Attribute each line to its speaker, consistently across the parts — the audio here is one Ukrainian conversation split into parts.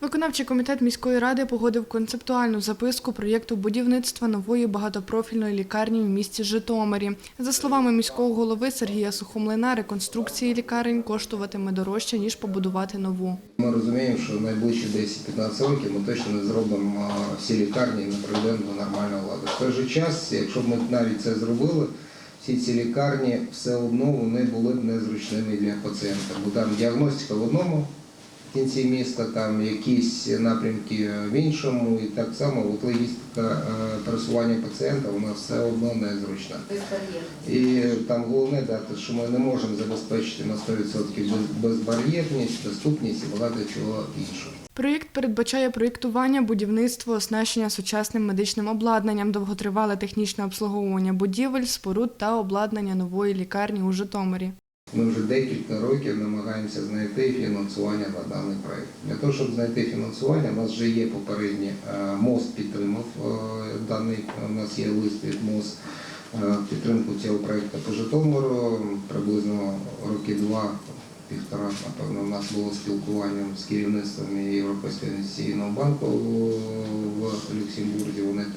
Speaker 1: Виконавчий комітет міської ради погодив концептуальну записку проєкту будівництва нової багатопрофільної лікарні в місті Житомирі. За словами міського голови Сергія Сухомлина, реконструкції лікарень коштуватиме дорожче ніж побудувати нову.
Speaker 2: Ми розуміємо, що в найближчі 10-15 років ми точно не зробимо всі лікарні і не прийдемо до нормальної влади. В той же час, якщо б ми навіть це зробили, всі ці лікарні все одно вони були б незручними для пацієнта. Бо там діагностика в одному кінці міста, там якісь напрямки в іншому, і так само от логістика е, пересування пацієнта, вона все одно незручна. І там головне дати, що ми не можемо забезпечити на 100% без- безбар'єрність, доступність і багато чого іншого.
Speaker 1: Проєкт передбачає проєктування, будівництво, оснащення сучасним медичним обладнанням, довготривале технічне обслуговування будівель, споруд та обладнання нової лікарні у Житомирі.
Speaker 2: Ми вже декілька років намагаємося знайти фінансування на даний проект. Для того, щоб знайти фінансування, у нас вже є попереднє е, МОЗ підтримав е, даний. У нас є лист від МОЗ е, підтримку цього проекту по Житомиру. Приблизно роки два. Півтора, напевно, у нас було спілкування з керівництвом Європейського інвестиційного банку в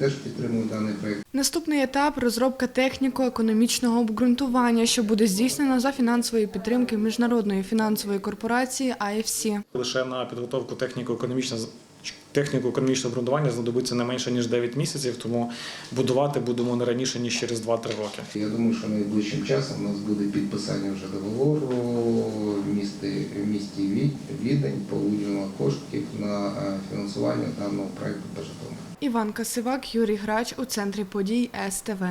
Speaker 2: теж підтримують даний проект.
Speaker 1: Наступний етап розробка техніко-економічного обґрунтування, що буде здійснено за фінансової підтримки міжнародної фінансової корпорації IFC.
Speaker 3: Лише на підготовку техніко-економічного техніко-економічного обґрунтування знадобиться не менше ніж 9 місяців, тому будувати будемо не раніше ніж через 2-3 роки.
Speaker 2: Я думаю, що найближчим часом у нас буде підписання вже договору в місті, місті Від- Відень по коштів на е, фінансування даного проекту по Житомиру.
Speaker 1: Іван Касивак, Юрій Грач у центрі подій СТВ.